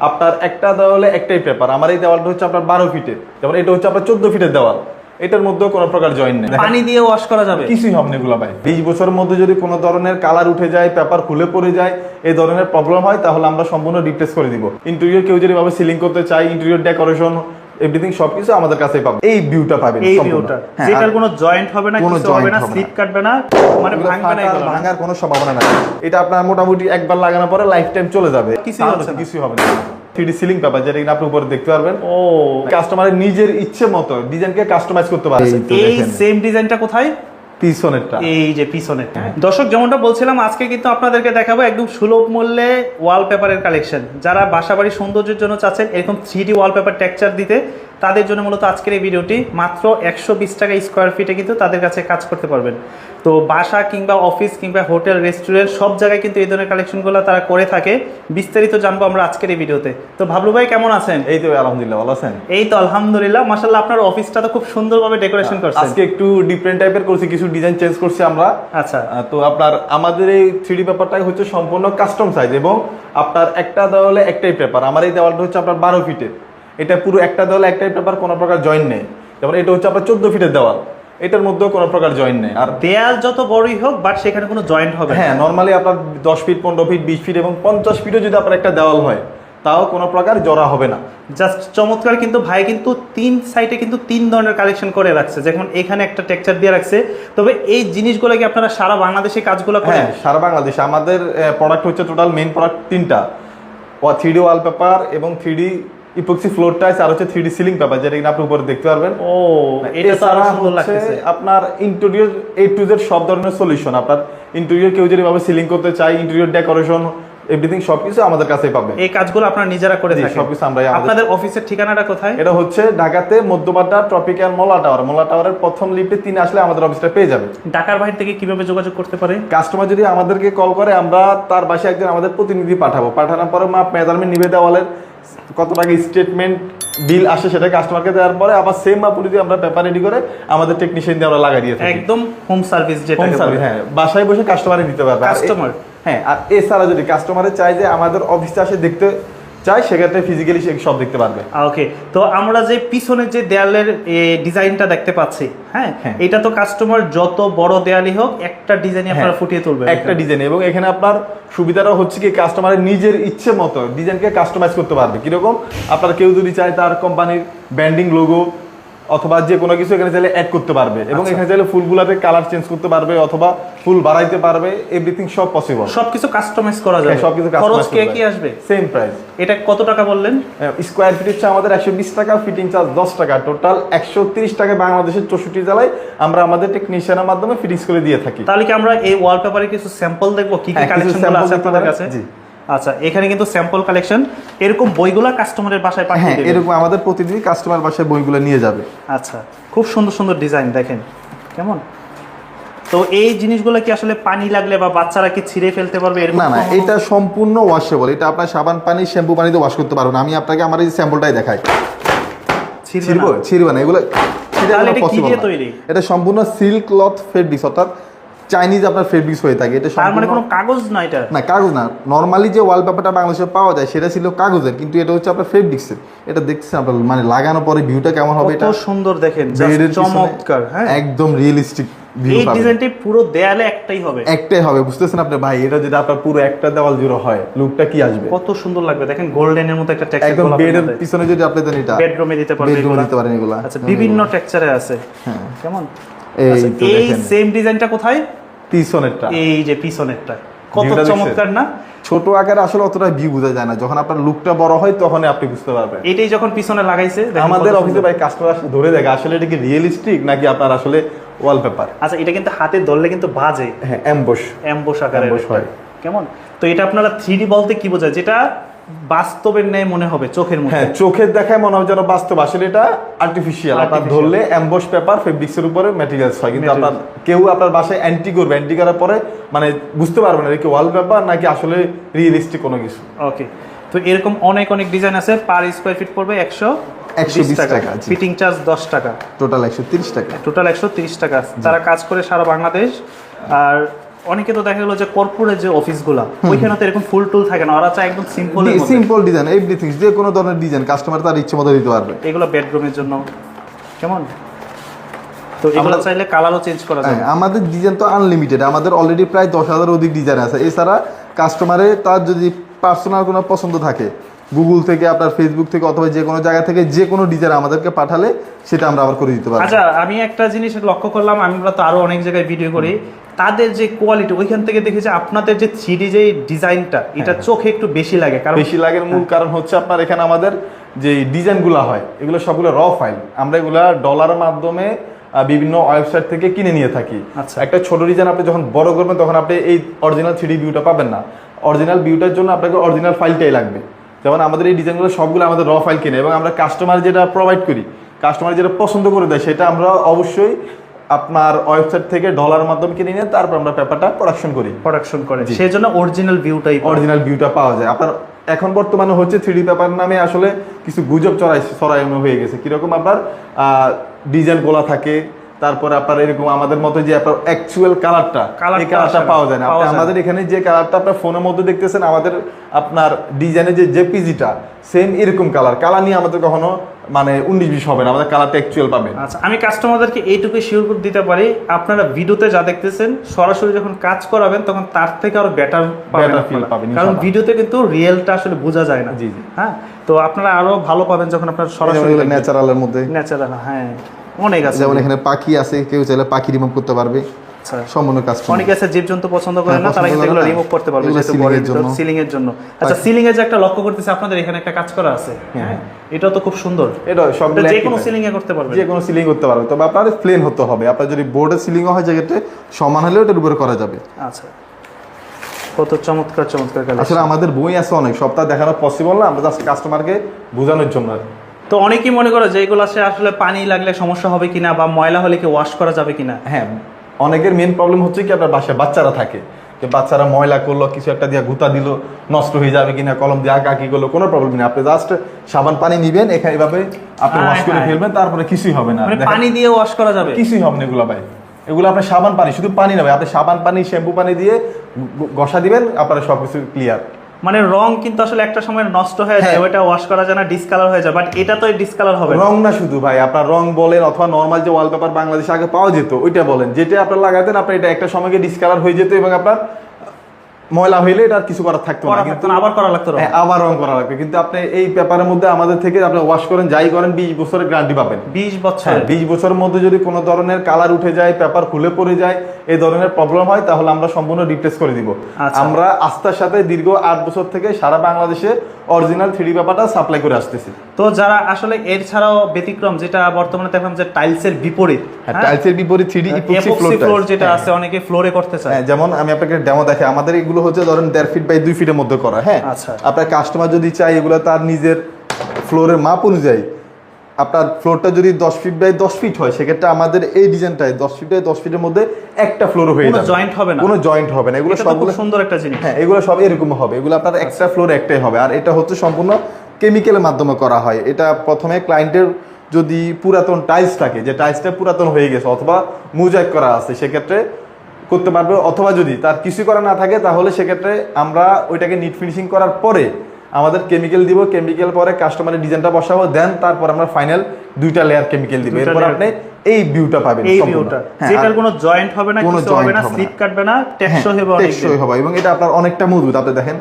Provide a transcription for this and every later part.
আপনার একটা দেওয়ালে একটাই পেপার আমার এই দেওয়ালটা হচ্ছে আপনার বারো ফিটের যেমন এটা হচ্ছে আপনার চোদ্দ ফিটের দেওয়াল এটার মধ্যেও কোনো প্রকার জয়েন নেই। পানি দিয়ে ওয়াশ করা যাবে? কিছুই হবে না এগুলো ভাই। বিশ বছরের মধ্যে যদি কোনো ধরনের কালার উঠে যায় পেপার খুলে পড়ে যায় এই ধরনের প্রবলেম হয় তাহলে আমরা সম্পূর্ণ রিপ্লেস করে দিব। ইন্টেরিয়র কেউ যদি ভাবে সিলিং করতে চাই ইন্টেরিয়র ডেকোরেশন এভরিথিং সবকিছু আমাদের কাছে পাবেন। এই ভিউটা পাবেন এই। ভিউটা হ্যাঁ, যেটার কোনো জয়েন্ট হবে না কিছু হবে না স্লিপ কাটবে না মানে ভাঙবে না ভাঙার কোনো সম্ভাবনা নাই। এটা আপনার মোটামুটি একবার লাগানোর পরে লাইফ টাইম চলে যাবে। কিছু হবে না। কিছু হবে না। থ্রিডি সিলিং পেপার যেটা কিনা আপনি উপরে দেখতে পারবেন। ও। কাস্টমারের নিজের ইচ্ছে মতো ডিজাইনকে কাস্টমাইজ করতে পারবে এই সেম ডিজাইনটা কোথায়? পিছনেরটা। এই যে পিছনে দর্শক যেমনটা বলছিলাম আজকে কিন্তু আপনাদেরকে দেখাবো একদম সুলভ মূল্যে ওয়ালপেপারের কালেকশন যারা বাসাবাড়ি সৌন্দর্যের জন্য চাচ্ছেন এরকম থ্রি ডি ওয়ালপেপার টেকচার দিতে তাদের জন্য মূলত আজকের এই ভিডিওটি মাত্র একশো বিশ টাকা স্কোয়ার ফিটে কিন্তু তাদের কাছে কাজ করতে পারবেন। তো বাসা কিংবা অফিস কিংবা হোটেল রেস্টুরেন্ট সব জায়গায় কিন্তু এই ধরনের কালেকশনগুলো তারা করে থাকে। বিস্তারিত জানব আমরা আজকের এই ভিডিওতে। তো ভাবলু ভাই কেমন আছেন? এই তো আলহামদুলিল্লাহ ভালো আছেন? এই তো আলহামদুলিল্লাহ। মাসাল্লাহ আপনার অফিসটা তো খুব সুন্দরভাবে ডেকোরেশন করছে আজকে একটু ডিফারেন্ট টাইপের করছি কিছু ডিজাইন চেঞ্জ করছি আমরা। আচ্ছা। তো আপনার আমাদের এই থ্রিডি পেপারটাই হচ্ছে সম্পূর্ণ কাস্টম সাইজ এবং আপনার একটা দেওয়ালে একটাই পেপার আমার এই দেওয়ালটা হচ্ছে আপনার বারো ফিটের এটা পুরো একটা দেওয়ালে একটাই পেপার কোনো প্রকার জয়েন নেই। যেমন এটা হচ্ছে আপনার চোদ্দ ফিটের দেওয়াল। এটার মধ্যেও কোনো প্রকার জয়েন নেই। আর দেয়াল যত বড়ই হোক বাট সেখানে কোনো জয়েন্ট হবে না। হ্যাঁ নর্মালি আপনার দশ ফিট পনেরো ফিট বিশ ফিট এবং পঞ্চাশ ফিটও যদি আপনার একটা দেওয়াল হয় তাও কোনো প্রকার জড়া হবে না। জাস্ট চমৎকার কিন্তু ভাই কিন্তু তিন সাইডে কিন্তু তিন ধরনের কালেকশন করে রাখছে। যেমন এখানে একটা টেক্সচার দিয়ে রাখছে। তবে এই জিনিসগুলো কি আপনারা সারা বাংলাদেশে কাজগুলো করেন? হ্যাঁ সারা বাংলাদেশে। আমাদের প্রোডাক্ট হচ্ছে টোটাল মেইন প্রোডাক্ট তিনটা। থ্রি ডি ওয়ালপেপার এবং three D epoxy floor tiles আর হচ্ছে থ্রি ডি সিলিং পেপার যেটা কিনা আপনি উপরে দেখতে পারবেন। ও এটা তো আরও সুন্দর লাগতেছে। আপনার ইন্টেরিয়র এ টু জেড সব ধরনের সলিউশন আপনার ইন্টেরিয়র কেউ যদি ভাবে সিলিং করতে চায় ইন্টেরিয়র ডেকোরেশন এভরিথিং সবকিছু আমাদের কাছেই পাবে এই কাজগুলো আপনারা নিজেরা করে থাকেন। সবকিছু আমরাই আমাদের- আপনাদের অফিসের ঠিকানাটা কোথায়? এটা হচ্ছে ঢাকাতে মধ্যপাড্ডা ট্রপিক্যাল মোলা টাওয়ার মোলা টাওয়ারের প্রথম লিফটে তিন আসলে আমাদের অফিসটা পেয়ে যাবে ঢাকার বাইরে থেকে কীভাবে যোগাযোগ করতে পারে? কাস্টমার যদি আমাদেরকে কল করে আমরা তার বাসায় একজন আমাদের প্রতিনিধি পাঠাবো। পাঠানোর পরে মাপ মেজারমেন্ট নিবে দেওয়ালের কত টাকা স্টেটমেন্ট বিল আসে সেটা কাস্টমারকে দেওয়ার পরে আবার সেম মাপ যদি আমরা পেপার রেডি করে আমাদের টেকনিশিয়ান দিয়ে আমরা লাগাই দিয়ে থাকি। একদম হোম সার্ভিস যেটা হোম সার্ভিস হ্যাঁ বাসায় বসে কাস্টমারে দিতে পারবে। কাস্টমার হ্যাঁ আর এছাড়া যদি কাস্টমারে চাই যে আমাদের অফিসে আসে দেখতে চাই সেক্ষেত্রে ফিজিক্যালি সব দেখতে পারবে। ওকে তো আমরা যে পিছনের যে দেয়ালের ডিজাইনটা দেখতে পাচ্ছি হ্যাঁ? হ্যাঁ। এটা তো কাস্টমার যত বড় দেয়ালই হোক একটা ডিজাইনে আপনারা হ্যাঁ, ফুটিয়ে তুলবেন। একটা ডিজাইন এবং এখানে আপনার সুবিধাটা হচ্ছে কি কাস্টমারের নিজের ইচ্ছে মতো ডিজাইনকে কাস্টমাইজ করতে পারবে। কীরকম? আপনার কেউ যদি চায় তার কোম্পানির ব্র্যান্ডিং লোগো অথবা যে কোনো কিছু এখানে চাইলে অ্যাড করতে পারবে। এবং আচ্ছা। এখানে চাইলে ফুলগুলাতে কালার চেঞ্জ করতে পারবে অথবা ফুল বাড়াইতে পারবে এভরিথিং সব পসিবল সবকিছু কাস্টমাইজ করা যাবে। হ্যাঁ, সবকিছু খরচ কে কি আসবে? সেম প্রাইস এটা কত টাকা বললেন? স্কোয়ার ফিট হচ্ছে আমাদের একশো বিশ টাকা ফিটিং চার্জ দশ টাকা। টোটাল একশো তিরিশ টাকা বাংলাদেশের চৌষট্টি জেলায় আমরা আমাদের টেকনিশিয়ানের মাধ্যমে ফিটিংস করে দিয়ে থাকি। তাহলে কি আমরা এই ওয়ালপেপারে কিছু স্যাম্পল দেখব? কি কি হ্যাঁ, কালেকশন আছে আপনাদের কাছে? জি। আচ্ছা এখানে কিন্তু স্যাম্পল কালেকশন এরকম বইগুলো কাস্টমারের বাসায় পাঠিয়ে হ্যাঁ দেবেন এরকম আমাদের প্রতিদিন কাস্টমার বাসায় বইগুলো নিয়ে যাবে। আচ্ছা খুব সুন্দর সুন্দর ডিজাইন দেখেন। কেমন? তো এই জিনিসগুলো কি আসলে পানি লাগলে বা বাচ্চারা কি ছিঁড়ে ফেলতে পারবে না না এটা সম্পূর্ণ ওয়াশেবল এটা আপনার সাবান পানি শ্যাম্পু পানিতে ওয়াশ করতে পারবেন। আমি আপনাকে আমার এই স্যাম্পলটাই দেখাই। ছিঁড়বে ছিড়বো না? এগুলো? এটা সম্পূর্ণ সিল্ক ক্লথ ফেব্রিক্স অর্থাৎ চাইনিজ আপনার ফেব্রিক্স হয়ে থাকে এটা তার মানে কোনো কাগজ না এটা? না কাগজ না। নর্মালি যে ওয়ালপেপারটা বাংলাদেশে পাওয়া যায় সেটা ছিল কাগজের কিন্তু এটা হচ্ছে আপনার ফেব্রিক্সের এটা দেখছেন আপনার মানে লাগানোর পরে ভিউটা কেমন হবে কত এটা? সুন্দর দেখেন চমৎকার হ্যাঁ। একদম রিয়েলিস্টিক ভিউ এই ডিজাইনটি পুরো দেয়ালে একটাই হবে। একটাই হবে বুঝতেছেন আপনি? ভাই এটা যদি আপনার পুরো একটা দেওয়াল জুড়ে হয় লুকটা কি আসবে? কত সুন্দর লাগবে দেখেন গোল্ডেনের মতো একটা টেক্সচার একদম বেডের পিছনে যদি আপনি দেন এটা বেডরুমে দিতে পারবে বেডরুমে দিতে পারেন এগুলা। আচ্ছা বিভিন্ন টেক্সচারে আছে। হ্যাঁ। কেমন? এই আচ্ছা, সেম ডিজাইনটা কোথায়? পিছনেরটা। এই যে পিছনেরটা। কত? চমৎকার না? ছোট আকারে আসলে অতটা ভিউ বোঝা যায় না। যখন আপনার লুকটা বড় হয় তখনই আপনি বুঝতে পারবেন। এটাই যখন পিছনে লাগাইছে আমাদের অফিসে ভাই কাস্টমার আসলে ধরে দেখে আসলে এটা কি রিয়েলিস্টিক নাকি আপনার আসলে ওয়ালপেপার আচ্ছা এটা কিন্তু হাতে ধরলে কিন্তু বাজে। হ্যাঁ অ্যাম্বুশ অ্যাম্বোস আকারের হয়। কেমন? তো এটা আপনারা থ্রি বলতে কি বোঝায়? যেটা বাস্তবের ন্যায় মনে হবে চোখের মধ্যে। হ্যাঁ চোখের দেখায় মনে হবে যেন বাস্তব। আসলে এটা আর্টিফিশিয়াল আপনার ধরলে অ্যাম্বস পেপার ফেব্রিক্সের উপরে ম্যাটেরিয়ালস হয়। কিন্তু আপনার কেউ আপনার বাসায় অ্যান্টি করবে। অ্যান্টি করার পরে মানে বুঝতে পারবে না কি ওয়াল পেপার নাকি আসলে রিয়েলিস্টিক কোনো কিছু। ওকে তো এরকম অনেক অনেক ডিজাইন আছে। পার স্কোয়ার ফিট পড়বে একশো 120 টাকা। ফিটিং চার্জ দশ টাকা। টোটাল একশো তিরিশ টাকা। টোটাল একশো তিরিশ টাকা। তারা কাজ করে সারা বাংলাদেশ। আর অনেকে তো দেখা গেলো যে কর্পোরেট যে অফিসগুলো ওইখানে তো এরকম ফুল টুল থাকে না ওরা চায় একদম সিম্পল সিম্পল ডিজাইন এভরিথিং যে কোনো ধরনের ডিজাইন কাস্টমার তার ইচ্ছে মতো দিতে পারবে। এগুলো বেডরুমের জন্য। কেমন? তো এগুলো চাইলে কালারও চেঞ্জ করা হ্যাঁ, যাবে আমাদের ডিজাইন তো আনলিমিটেড আমাদের অলরেডি প্রায় দশ হাজার অধিক ডিজাইন আছে। এছাড়া কাস্টমারে তার যদি পার্সোনাল কোনো পছন্দ থাকে গুগল থেকে আপনার ফেসবুক থেকে অথবা যে কোনো জায়গা থেকে যে কোনো ডিজাইন আমাদেরকে পাঠালে সেটা আমরা আবার করে দিতে পারব। আচ্ছা আমি একটা জিনিস লক্ষ্য করলাম আমরা তো আরও অনেক জায়গায় ভিডিও করি। তাদের যে কোয়ালিটি ওইখান থেকে দেখি যে আপনাদের যে থ্রি যে ডিজাইনটা এটা চোখে একটু বেশি লাগে কারণ বেশি লাগের মূল কারণ হচ্ছে আপনার এখানে আমাদের যে ডিজাইনগুলো হয় এগুলো সবগুলো র ফাইল আমরা এগুলো ডলারের মাধ্যমে বিভিন্ন ওয়েবসাইট থেকে কিনে নিয়ে থাকি। আচ্ছা। একটা ছোট ডিজাইন আপনি যখন বড় করবেন তখন আপনি এই অরিজিনাল থ্রি ভিউটা পাবেন না। অরিজিনাল ভিউটার জন্য আপনাকে অরিজিনাল ফাইলটাই লাগবে। যেমন আমাদের এই ডিজাইনগুলো সবগুলো আমাদের র ফাইল কিনে এবং আমরা কাস্টমার যেটা প্রোভাইড করি কাস্টমার যেটা পছন্দ করে দেয় সেটা আমরা অবশ্যই আপনার ওয়েবসাইট থেকে ডলার মাধ্যমে কিনে নিয়ে তারপর আমরা পেপারটা প্রোডাকশন করি। প্রোডাকশন করে। সেই জন্য অরিজিনাল ভিউটাই অরিজিনাল ভিউটা পাওয়া যায়। আপনার এখন বর্তমানে হচ্ছে থ্রি পেপার নামে আসলে কিছু গুজব চড়াই ছড়ানো হয়ে গেছে। কীরকম আপনার ডিজাইন গোলা থাকে তারপরে আপনার এরকম আমাদের মতো যে আপনার অ্যাকচুয়াল কালারটা এই কালারটা পাওয়া যায় না। আপনি আমাদের এখানে যে কালারটা আপনার ফোনের মধ্যে দেখতেছেন আমাদের আপনার ডিজাইনের যে জেপিজিটা সেম এরকম কালার কালার নিয়ে আমাদের কখনো মানে উনিশ বিশ হবে না আমাদের কালারটা অ্যাকচুয়াল পাবেন। আচ্ছা আমি কাস্টমারদেরকে এইটুকু শিওর করে দিতে পারি আপনারা ভিডিওতে যা দেখতেছেন সরাসরি যখন কাজ করাবেন তখন তার থেকে আরও বেটার feel আপনারা। পাবেন, কারণ। ভিডিওতে কিন্তু রিয়েলটা আসলে বোঝা যায় না। জি, জি। হ্যাঁ তো আপনারা আরও ভালো পাবেন যখন আপনার সরাসরি ন্যাচারালের মধ্যে। ন্যাচারাল হ্যাঁ। অনেক আছে। যেমন এখানে পাখি আছে কেউ চাইলে পাখি রিমুভ করতে পারবে। সম্পূর্ণ কাস্টমার অনেকে আছে জীবজন্তু পছন্দ করে না তারা কিন্তু এগুলো রিমুভ করতে পারবে যেহেতু ceiling এর জন্য। সিলিং এর জন্য। আচ্ছা সিলিং যে একটা লক্ষ্য করতেছি আপনাদের এখানে একটা কাজ করা আছে। হ্যাঁ। এটাও তো খুব সুন্দর। এটা সব যে কোনো সিলিং এ করতে পারবে যে কোনো সিলিং করতে পারবে তবে আপনার প্লেন হতে হবে। আপনার যদি বোর্ডের সিলিংও হয় যেক্ষেত্রে সমান হলেও এটার উপরে করা যাবে। আচ্ছা। কত চমৎকার চমৎকার আসলে আমাদের বই আছে অনেক। সপ্তাহ দেখানো পসিবল না। আমরা জাস্ট কাস্টমারকে বোঝানোর জন্য আর কি। তো অনেকেই মনে করে যে এগুলো সে আসলে পানি লাগলে সমস্যা হবে কিনা বা ময়লা হলে কি ওয়াশ করা যাবে কিনা? হ্যাঁ অনেকের মেন প্রবলেম হচ্ছে কি আপনার বাসায় বাচ্চারা থাকে। যে বাচ্চারা ময়লা করল কিছু একটা দিয়ে গুতা দিল নষ্ট হয়ে যাবে কিনা কলম দিয়ে আঁকা কি করল কোনো প্রবলেম নেই। আপনি জাস্ট সাবান পানি নিবেন এখানে এভাবে আপনি ওয়াশ করে ফেলবেন তারপরে কিছুই হবে না। মানে পানি দিয়ে ওয়াশ করা যাবে? কিছুই হবে না এগুলো ভাই। এগুলো আপনার সাবান পানি শুধু পানি না ভাই। আপনি সাবান পানি শ্যাম্পু পানি দিয়ে ঘষা দিবেন আপনার সবকিছু ক্লিয়ার মানে রং কিন্তু আসলে একটা সময় নষ্ট হয়ে যায় হ্যাঁ। ওইটা ওয়াশ করা যায় না ডিসকালার হয়ে যায় বাট এটা তো ডিসকালার হবে রং না শুধু ভাই আপনার রং বলেন অথবা নর্মাল যে ওয়ালপেপার বাংলাদেশে আগে পাওয়া যেত ওইটা বলেন যেটা আপনার লাগাতেন আপনার এটা একটা সময়কে ডিসকালার হয়ে যেত এবং আপনার ময়লা হইলে এটা আর কিছু করার থাকতো না কিন্তু আবার করা লাগতো। হ্যাঁ, আবার রং করা লাগবে কিন্তু আপনি এই পেপারের মধ্যে আমাদের থেকে আপনি ওয়াশ করেন যাই করেন বিশ বছরের গ্যারান্টি পাবেন বিশ বছর হ্যাঁ বিশ বছরের মধ্যে যদি কোনো ধরনের কালার উঠে যায় পেপার খুলে পড়ে যায় এই ধরনের প্রবলেম হয় তাহলে আমরা সম্পূর্ণ রিপ্লেস করে দিব। আচ্ছা। আমরা আস্থার সাথে দীর্ঘ আট বছর থেকে সারা বাংলাদেশে অরিজিনাল থ্রি পেপারটা সাপ্লাই করে আসতেছি। তো যারা আসলে এর ছাড়াও ব্যতিক্রম যেটা বর্তমানে দেখলাম যে টাইলসের বিপরীত হ্যাঁ টাইলসের বিপরীত থ্রি এপক্সি ফ্লোর যেটা আছে অনেকে ফ্লোরে করতে চায়। হ্যাঁ যেমন আমি আপনাকে ডেমো দেখে আমাদের এগুলো হচ্ছে ধরেন দেড় ফিট বাই দুই ফিটের মধ্যে করা হ্যাঁ? আচ্ছা। আপনার কাস্টমার যদি চাই এগুলো তার নিজের ফ্লোরের মাপ অনুযায়ী আপনার ফ্লোরটা যদি দশ ফিট বাই দশ ফিট হয় সেক্ষেত্রে আমাদের এই ডিজাইনটায় দশ ফিট বাই দশ ফিটের মধ্যে একটা ফ্লোর হয়ে যাবে। joint হবে না। কোনো জয়েন্ট হবে না। এগুলো সবগুলো সুন্দর একটা জিনিস। হ্যাঁ এগুলো সব এরকম হবে। এগুলো আপনার এক্সট্রা ফ্লোর একটাই হবে। আর এটা হচ্ছে সম্পূর্ণ কেমিক্যালের মাধ্যমে করা হয়। এটা প্রথমে ক্লায়েন্টের যদি পুরাতন টাইলস থাকে যে টাইলসটা পুরাতন হয়ে গেছে অথবা মুজাইক করা আছে সেক্ষেত্রে করতে পারবে। অথবা যদি তার কিছু করা না থাকে তাহলে সেক্ষেত্রে আমরা ওইটাকে নিট ফিনিশিং করার পরে আমাদের কেমিক্যাল দিব কেমিক্যাল পরে কাস্টমারের ডিজাইনটা বসাবো দেন তারপর আমরা ফাইনাল দুইটা লেয়ার কেমিক্যাল দিব। এরপর আপনি এই ভিউটা পাবেন এই ভিউটা হ্যাঁ, যেটার কোনো জয়েন্ট হবে না কিছু হবে না স্লিপ কাটবে না টেকসই হবে অনেক টেকসই হবে এবং এটা আপনার অনেকটা মজবুত। আপনি দেখেন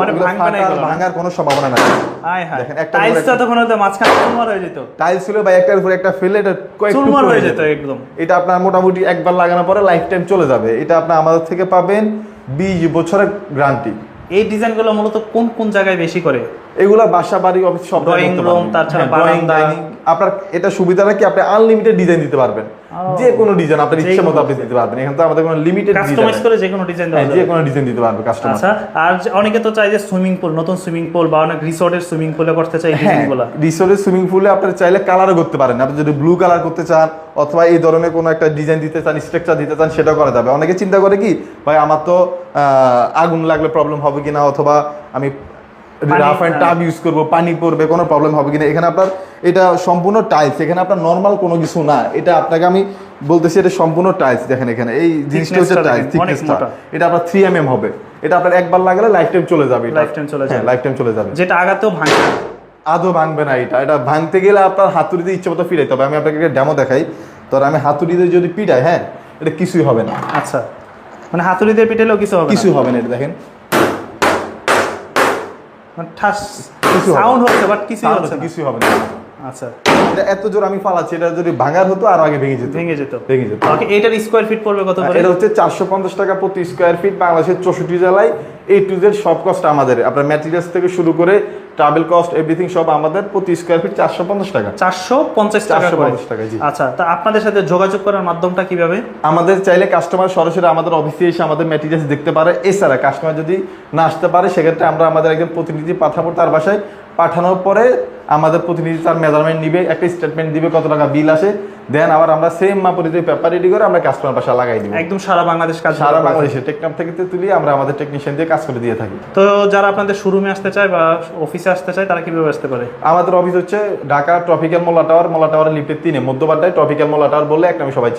মানে ভাঙবে না ভাঙার কোনো সম্ভাবনা নাই। হায় হায়। দেখেন, একটা টাইলসটা উপরে তখন হয়তো মাঝখানে চুরমার হয়ে যেত। টাইলস ছিল বা একটার উপরে একটা ফেলে এটা কয়েক চুরমার হয়ে হয়ে যেত একদম। এটা আপনার মোটামুটি একবার লাগানোর পরে লাইফ টাইম চলে যাবে। এটা আপনার আমাদের থেকে পাবেন বিশ বছরের গ্যারান্টি এই ডিজাইনগুলো মূলত কোন কোন জায়গায় বেশি করে? এগুলা বাসা বাড়ি অফিস সব room, পারবেন। তাছাড়া বারান্দা। আপনার এটা সুবিধাটা কি আপনি আনলিমিটেড ডিজাইন দিতে পারবেন। যে কোনো ডিজাইন আপনার ইচ্ছে মতো আপনি দিতে পারবেন। এখানে তো আমাদের কোনো লিমিটেড কাস্টমাইজ করে যে কোনো ডিজাইন দেওয়া যে কোনো ডিজাইন দিতে পারবে কাস্টমার আচ্ছা আর অনেকে তো চায় যে সুইমিং পুল নতুন সুইমিং পুল বা অনেক রিসোর্টের সুইমিং পুলে করতে চাই ডিজাইনগুলো রিসোর্টের সুইমিং পুলে আপনি চাইলে কালারও করতে পারেন। আপনি যদি ব্লু কালার করতে চান অথবা এই ধরনের কোনো একটা ডিজাইন দিতে চান স্ট্রাকচার দিতে চান সেটাও করা যাবে। অনেকে চিন্তা করে কি ভাই আমার তো আহ, আগুন লাগলে প্রবলেম হবে কিনা? অথবা আমি রাফ অ্যান্ড টাব ইউজ করব পানি পড়বে কোনো প্রবলেম হবে কিনা। এখানে আপনার এটা সম্পূর্ণ টাইলস এখানে আপনার নর্মাল কোনো কিছু না। এটা আপনাকে আমি বলতেছি এটা সম্পূর্ণ টাইলস দেখেন এখানে। এই জিনিসটা হচ্ছে টাইলস থিকনেসটা এটা আপনার থ্রি এম হবে। এটা আপনার একবার লাগালে লাইফ টাইম চলে যাবে Lifetime চলে যাবে। লাইফ টাইম চলে যাবে। যেটা আগাতেও ভাঙে না। আদৌ ভাঙবে না এটা। এটা ভাঙতে গেলে আপনার হাতুড়িতে ইচ্ছে মতো ফিরাইতে হবে। আমি আপনাকে ডেমো দেখাই। তো আমি হাতুড়িতে যদি পিটাই হ্যাঁ এটা কিছুই হবে না। আচ্ছা। মানে হাতুড়ি দিয়ে পিটালেও কিছু হবে কিছু হবে না এটা দেখেন। ঠাস কিছু হবে সাউন্ড হচ্ছে বাট কিছু হচ্ছে কিছু না। কিছুই হবে না। আচ্ছা। এত জোর আমি পালাচ্ছি এটা যদি ভাঙার হতো আর আগে ভেঙে যেত। ভেঙে যেত। ভেঙে যেত। এটার স্কোয়ার ফিট পড়বে কত করে? এটা হচ্ছে চারশো পঞ্চাশ টাকা প্রতি স্কোয়ার ফিট বাংলাদেশের চৌষট্টি জেলায় এই টু জেড সব কস্ট আমাদের। আপনার ম্যাটেরিয়ালস থেকে শুরু করে ট্রাভেল কস্ট এভরিথিং সব আমাদের প্রতি স্কোয়ার ফিট চারশো পঞ্চাশ টাকা। চারশো পঞ্চাশ করে? 450 টাকা, জি। আচ্ছা তা আপনাদের সাথে যোগাযোগ করার মাধ্যমটা কীভাবে? আমাদের চাইলে কাস্টমার সরাসরি আমাদের অফিসে এসে আমাদের ম্যাটেরিয়ালস দেখতে পারে। এছাড়া কাস্টমার যদি না আসতে পারে সেক্ষেত্রে আমরা আমাদের একজন প্রতিনিধি পাঠাবো তার বাসায়। পাঠানোর পরে আমাদের প্রতিনিধি তার মেজারমেন্ট নিবে একটা স্টেটমেন্ট দিবে কত টাকা বিল আসে দেন আবার আমরা সেম মাপ অনুযায়ী পেপার রেডি করে আমরা কাস্টমার বাসা লাগাই দিব। একদম সারা বাংলাদেশ কাজ সারা বাংলাদেশে টেকনাম থেকে তুলি আমরা আমাদের টেকনিশিয়ান দিয়ে কাজ করে দিয়ে থাকি। তো যারা আপনাদের শোরুমে আসতে চায় বা অফিসে আসতে চায় তারা কীভাবে আসতে পারে? আমাদের অফিস হচ্ছে ঢাকা ট্রপিক্যাল মোলা টাওয়ার মোলা টাওয়ারের লিফটের তিনে মধ্যবাড্ডায় ট্রপিক্যাল মোলা টাওয়ার বললে একটা আমি সবাই।